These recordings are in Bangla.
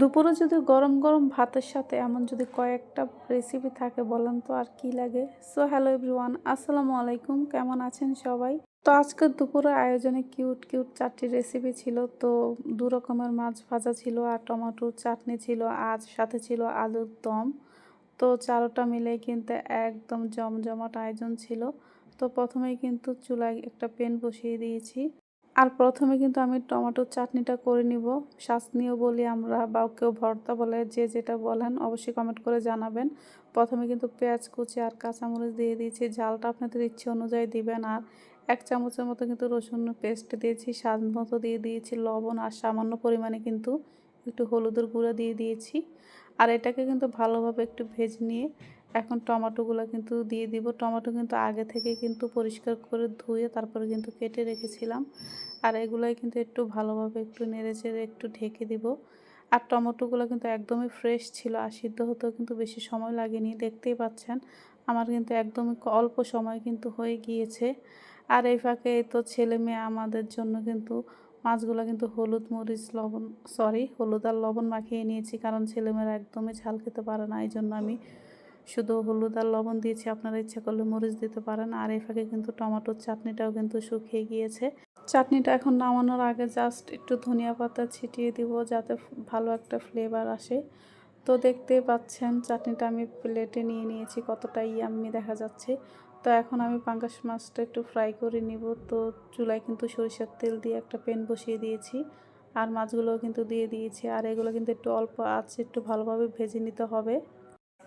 দুপুরে যদি গরম গরম ভাতের সাথে এমন যদি কয়েকটা রেসিপি থাকে, বলেন তো আর কি লাগে? সো হ্যালো এভরিওয়ান আসসালামু আলাইকুম, কেমন আছেন সবাই? তো আজকের দুপুরে আয়োজনে কিউট কিউট চারটি রেসিপি ছিল। তো দু রকমের মাছ ভাজা ছিল, আর টমেটোর চাটনি ছিল আজ সাথে ছিল আলুর দম। তো চারোটা মিলে কিন্তু একদম জমজমাট আয়োজন ছিল। তো প্রথমেই কিন্তু চুলায় একটা পেন বসিয়ে দিয়েছি। আর প্রথমে কিন্তু আমি টমেটোর চাটনিটা করে নিব। শাসনিও বলি আমরা বা কেউ ভর্তা বলে যে যেটা বলেন অবশ্যই কমেন্ট করে জানাবেন। প্রথমে কিন্তু পেঁয়াজ কুচি আর কাঁচামরিচ দিয়ে দিয়েছি। ঝালটা আপনাদের ইচ্ছে অনুযায়ী দিবেন আর এক চামচের মতো কিন্তু রসুন পেস্ট দিয়েছি, স্বাদ মতো দিয়ে দিয়েছি, লবণ আর সামান্য পরিমাণে কিন্তু একটু হলুদের গুঁড়ো দিয়ে দিয়েছি। আর এটাকে কিন্তু ভালোভাবে একটু ভেজে নিয়ে এখন টমেটোগুলো কিন্তু দিয়ে দিব। টমেটো কিন্তু আগে থেকে কিন্তু পরিষ্কার করে ধুয়ে তারপরে কিন্তু কেটে রেখেছিলাম। আর এগুলোই কিন্তু একটু ভালোভাবে একটু নেড়ে চেড়ে একটু ঢেকে দিব। আর টমেটোগুলো কিন্তু একদমই ফ্রেশ ছিল, আর সিদ্ধ হতেও কিন্তু বেশি সময় লাগেনি, দেখতেই পাচ্ছেন। আমার কিন্তু একদমই অল্প সময় কিন্তু হয়ে গিয়েছে। আর এই ফাঁকে তো ছেলে মেয়ে আমাদের জন্য কিন্তু মাছগুলো কিন্তু হলুদ মরিচ, লবণ সরি হলুদ আর লবণ মাখিয়ে নিয়েছি, কারণ ছেলেমেয়েরা একদমই ঝাল খেতে পারে না এই জন্য আমি শুধু হলুদ আর লবণ দিয়েছি, আপনারা ইচ্ছা করলে মরিচ দিতে পারেন। আর এই ফাঁকে কিন্তু টমেটোর চাটনিটাও কিন্তু শুকিয়ে গিয়েছে। চাটনিটা এখন নামানোর আগে জাস্ট একটু ধনিয়া পাতা ছিটিয়ে দিব, যাতে ভালো একটা ফ্লেভার আসে। তো দেখতে পাচ্ছেন, চাটনিটা আমি প্লেটে নিয়ে নিয়েছি, কতটা ইয়াম্মি দেখা যাচ্ছে। তো এখন আমি পাঙ্গাস মাছটা একটু ফ্রাই করে নিব। তো চুলায় কিন্তু সরিষার তেল দিয়ে একটা পেন বসিয়ে দিয়েছি। আর মাছগুলোও কিন্তু দিয়ে দিয়েছি। আর এগুলো কিন্তু একটু অল্প আছে একটু ভালোভাবে ভেজে নিতে হবে।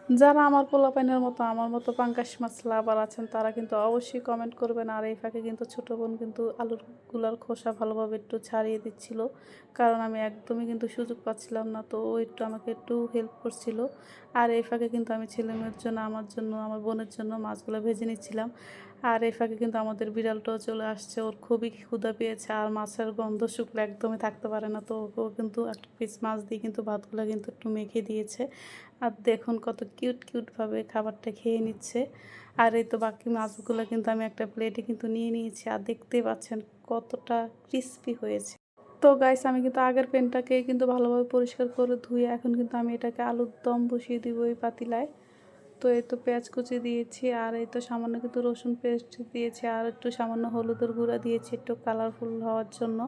যারা আমার পোলাপাইনের মতো, আমার মতো পাঙ্কাশ মাছ লাভার আছেন, তারা কিন্তু অবশ্যই কমেন্ট করবেন। আর এই ফাঁকে কিন্তু ছোটো বোন কিন্তু আলুরগুলার খোসা ভালোভাবে একটু ছাড়িয়ে দিচ্ছিল, কারণ আমি একদমই কিন্তু সুযোগ পাচ্ছিলাম না, তো ও একটু আমাকে একটু হেল্প করছিল। আর এই ফাঁকে কিন্তু আমি ছেলে মেয়ের জন্য, আমার জন্য, আমার বোনের জন্য মাছগুলো ভেজে নিচ্ছিলাম। আর এই ফাঁকে কিন্তু আমাদের বিড়ালটাও চলে আসছে। ওর খুবই ক্ষুদা পেয়েছে আর মাছের গন্ধ শুকলে একদমই থাকতে পারে না। তো ও কিন্তু একটা পিস মাছ দিয়ে কিন্তু ভাতগুলো কিন্তু একটু মেখে দিয়েছে। আর দেখুন কত কিউট, কিউটভাবে খাবারটা খেয়ে নিচ্ছে। আর এই তো বাকি মাছগুলো কিন্তু আমি একটা প্লেটে কিন্তু নিয়ে নিয়েছি আর দেখতেই পাচ্ছেন কতটা ক্রিস্পি হয়েছে। তো গাইস, আমি কিন্তু আগের পেনটাকে কিন্তু ভালোভাবে পরিষ্কার করে ধুয়ে এখন কিন্তু আমি এটাকে আলুর দম বসিয়ে দিব ওই পাতিলায়। তো এই তো পেঁয়াজ কুচি দিয়েছি, আর এই তো সামান্য কিন্তু রসুন পেস্ট দিয়েছি, আর একটু সামান্য হলুদের গুঁড়া দিয়েছি, একটু কালারফুল হওয়ার জন্য।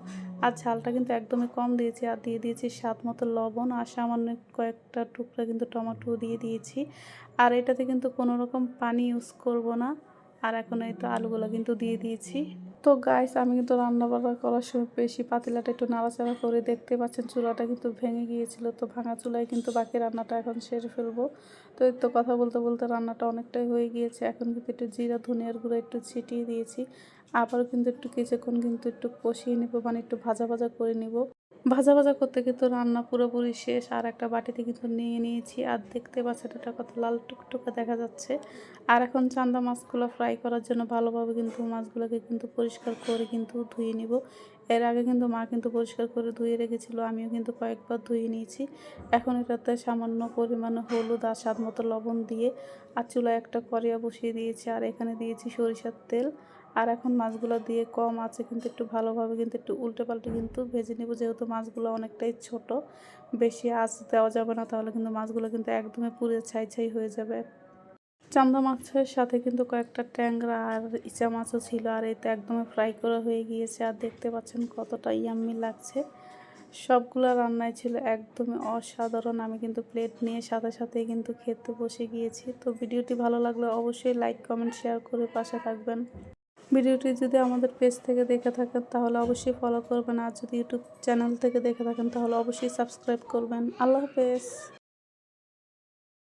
আর ঝালটা কিন্তু একদমই কম দিয়েছি, আর দিয়ে দিয়েছি স্বাদ মতো লবণ, আর সামান্য কয়েকটা টুকরা কিন্তু টমেটো দিয়ে দিয়েছি। আর এটাতে কিন্তু কোনো রকম পানি ইউজ করব না। আর এখন এই তো আলুগুলো কিন্তু দিয়ে দিয়েছি। তো গাইস আমি কিন্তু রান্না বান্না করার সময় বেশি পাতিলাটা একটু নাড়াচাড়া করে দেখতে পাচ্ছেন, চুলাটা কিন্তু ভেঙে গিয়েছিল, তো ভাঙা চুলায় কিন্তু বাকি রান্নাটা এখন সেরে ফেলব। তো এই তো কথা বলতে বলতে রান্নাটা অনেকটাই হয়ে গিয়েছে, এখন কিন্তু একটু জিরা, ধনিয়ার গুঁড়ো একটু ছিটিয়ে দিয়েছি। আবারও কিন্তু একটু কিছুক্ষণ কিন্তু একটু কষিয়ে নেব মানে একটু ভাজা ভাজা করে নিব। ভাজা ভাজা করতে কিন্তু রান্না পুরোপুরি শেষ। আর একটা বাটিতে কিন্তু নিয়ে নিয়েছি। আর দেখতে পাচ্ছেন এটা কত লাল টুকটুকে দেখা যাচ্ছে। আর এখন চান্দা মাছগুলো ফ্রাই করার জন্য ভালোভাবে কিন্তু মাছগুলোকে কিন্তু পরিষ্কার করে কিন্তু ধুয়ে নিব। এর আগে কিন্তু মা কিন্তু পরিষ্কার করে ধুয়ে রেখেছিল। আমিও কিন্তু কয়েকবার ধুয়ে নিয়েছি। এখন এটাতে সামান্য পরিমাণে হলুদ আর স্বাদ মতো লবণ দিয়ে আর চুলায় একটা করিয়া বসিয়ে দিয়েছি। আর এখানে দিয়েছি সরিষার তেল। আর এখন মাছগুলো দিয়ে কম আছে, কিন্তু একটু ভালোভাবে, কিন্তু একটু উল্টে পাল্টে কিন্তু ভেজে নেব। যেহেতু মাছগুলো অনেকটাই ছোট, বেশি আঁচ দেওয়া যাবে না, তাহলে কিন্তু মাছগুলো কিন্তু একদমই পুরে ছাই ছাই হয়ে যাবে। চান্দা মাছের সাথে কিন্তু কয়েকটা ট্যাংরা আর ইচা মাছও ছিল, আর এতে একদমই ফ্রাই করা হয়ে গিয়েছে, আর দেখতে পাচ্ছেন কতটা ইয়াম্মি লাগছে। সবগুলো রান্নায় ছিল একদমই অসাধারণ, আমি কিন্তু প্লেট নিয়ে সাথে সাথে কিন্তু খেতে বসে গিয়েছি। তো ভিডিওটি ভালো লাগলে অবশ্যই লাইক, কমেন্ট, শেয়ার করে পাশে থাকবেন। ভিডিওটি যদি আমাদের পেজ থেকে দেখে থাকেন, তাহলে অবশ্যই ফলো করবেন। আর যদি ইউটিউব চ্যানেল থেকে দেখে থাকেন, তাহলে অবশ্যই সাবস্ক্রাইব করবেন। আল্লাহ হাফেজ।